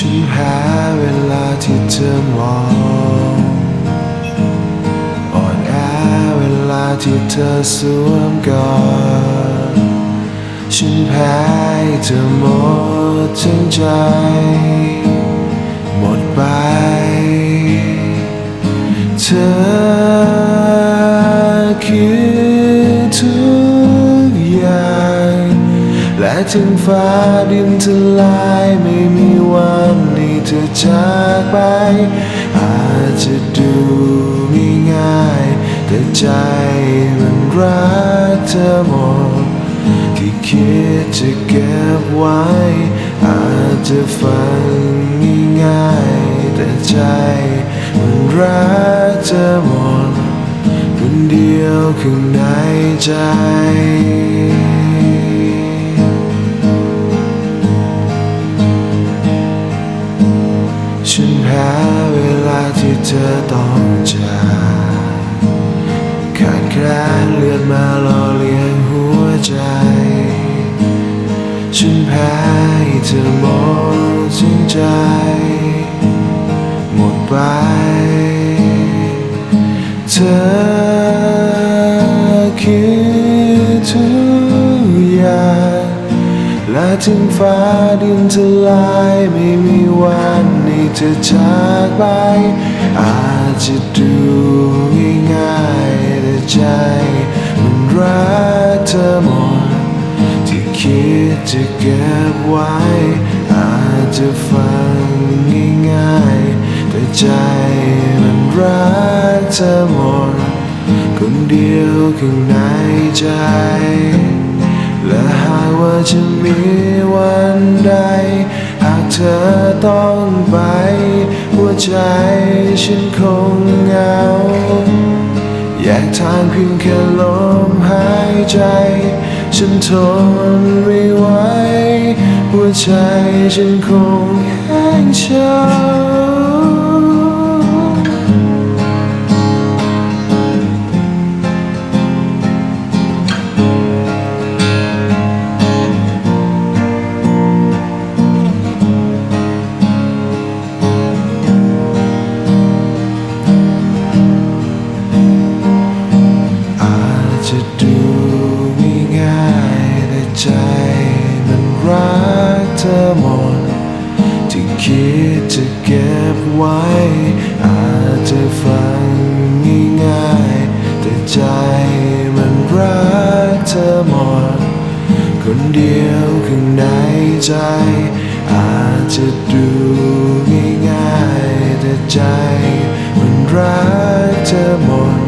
ฉันแพ้เวลาที่เธอมองอ่อนแอเวลาที่เธอสวมกอดฉันแพ้ให้เธอหมดทั้งใจ หมดไป และถึงฟ้าดินทลายไม่มีวันให้เธอจากไป อาจจะดูไม่ง่ายแต่ใจมันรักเธอหมดที่คิดจะเก็บไว้ อาจจะฟังง่ายๆแต่ใจมันรักเธอหมดคนเดียวข้างในใจ ฉันแพ้เวลาที่เธอต้องจากขาดแคลนเลือดมาหล่อเลี้ยงหัวใจ ฉันแพ้เธอหมดสิ้นใจ หมดไป เธอคือทุกอย่างและถึงฟ้าดินทลายไม่มีวัน ให้เธอจากไป อาจจะดูง่ายๆแต่ใจ มันรักเธอหมด ที่คิดจะเก็บไว้ อาจจะฟังง่ายๆแต่ใจมันรักเธอหมด คนเดียวข้างในใจ และหากว่าจะมีวันใด หากเธอต้อง ใจฉันคงเหงา อยากทางเพียงแค่ลมหายใจ ฉันทนไม่ไหว หัวใจฉันคงแห้งเฉา ใจมันรักเธอหมด ที่คิดจะเก็บไว้ อาจจะฟังง่ายๆแต่ใจมันรักเธอหมด คนเดียวข้างในใจ อาจจะดูง่ายๆแต่ใจมันรักเธอหมด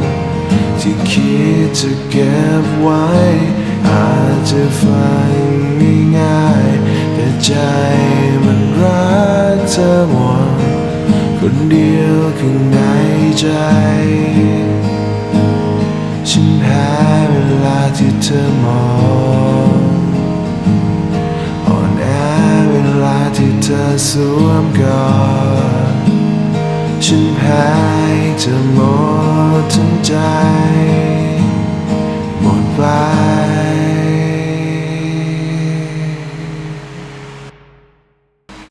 ที่คิดจะเก็บไว้ คนเดียวข้างในใจ ฉันแพ้เวลาที่เธอมองอ่อนแอเวลาที่เธอสวมกอดฉันแพ้เธอหมดทั้งใจ